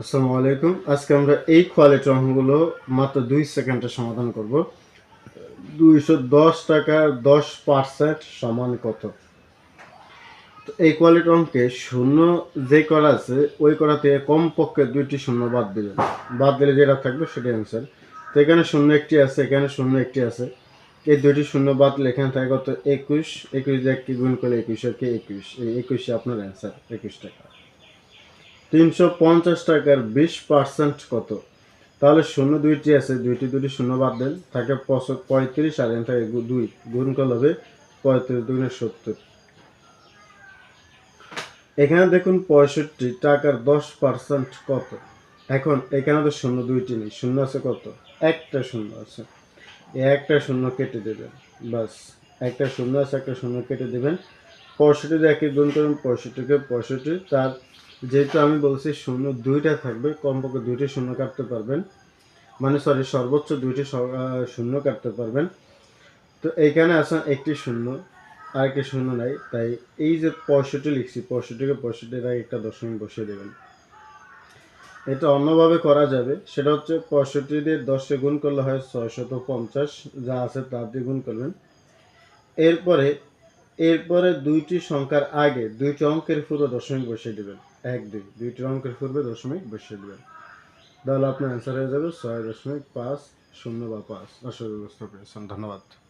আসসালামু আলাইকুম। আজকে আমরা এই কোয়ালিটির অঙ্কগুলো মাত্র দুই সেকেন্ডে সমাধান করব। দুইশো দশ টাকা দশ পার্সেন্ট সমান কত? তো এই কোয়ালিটির অঙ্কে শূন্য যে করা আছে, ওই করা থেকে কমপক্ষে দুইটি শূন্য বাদ দিবেন। বাদ দিলে যেটা থাকবে সেটাই অ্যান্সার তো এখানে শূন্য একটি আছে, এখানে শূন্য একটি আছে। এই দুইটি শূন্য বাদ এখানে থাকে কত? একুশ। একুশ দিয়ে একটি গুণ করলে একুশ আর কি? একুশ। এই একুশে আপনার অ্যান্সার একুশ টাকা। তিনশো পঞ্চাশ টাকার বিশ পার্সেন্ট কত? তাহলে শূন্য দুইটি আছে, দুইটি দুটি শূন্য বাদ দেন। থাকে পঁয়ত্রিশ আর এখানে থাকে দুই। গুণ করলে হবে পঁয়ত্রিশ দুগুণে সত্তর। এখানে দেখুন পঁয়ষট্টি টাকার দশ পার্সেন্ট কত? এখন এখানে তো শূন্য দুইটি নেই, শূন্য আছে কত? একটা শূন্য আছে। একটা শূন্য কেটে দেবেন বাস একটা শূন্য আছে, একটা শূন্য কেটে দেবেন। পঁয়ষট্টি দিয়ে গুণ করুন, পঁয়ষট্টিকে পঁয়ষট্টি, তার যেহেতু আমি বলছি শূন্য দুইটা থাকবে, কমপক্ষে দুইটি শূন্য কাটতে পারবেন। মানে সরি সর্বোচ্চ দুইটি শূন্য কাটতে পারবেন। তো এইখানে আসেন একটি শূন্য আর একটি শূন্য নাই। তাই এই যে পঁয়ষট্টি লিখছি, পঁয়ষট্টিকে পঁয়ষট্টির আগে একটা দশমিক বসিয়ে দেবেন। এটা অন্যভাবে করা যাবে। সেটা হচ্ছে পঁয়ষট্টি দিয়ে দশে গুণ করলে হয় ছয়শত পঞ্চাশ, যা আছে তার দিয়ে গুণ করবেন। এরপরে এরপরে দুইটি সংখ্যার আগে দুইটি অঙ্কের পূর্বে দশমিক বসিয়ে দেবেন। এক, দুই। দুইটি অঙ্কের পূর্বে দশমিক বসিয়ে দেবেন। তাহলে আপনার অ্যান্সার হয়ে যাবে ছয় দশমিক পাঁচ শূন্য বা পাঁচ। অসুবিধা পেয়েছেন ধন্যবাদ।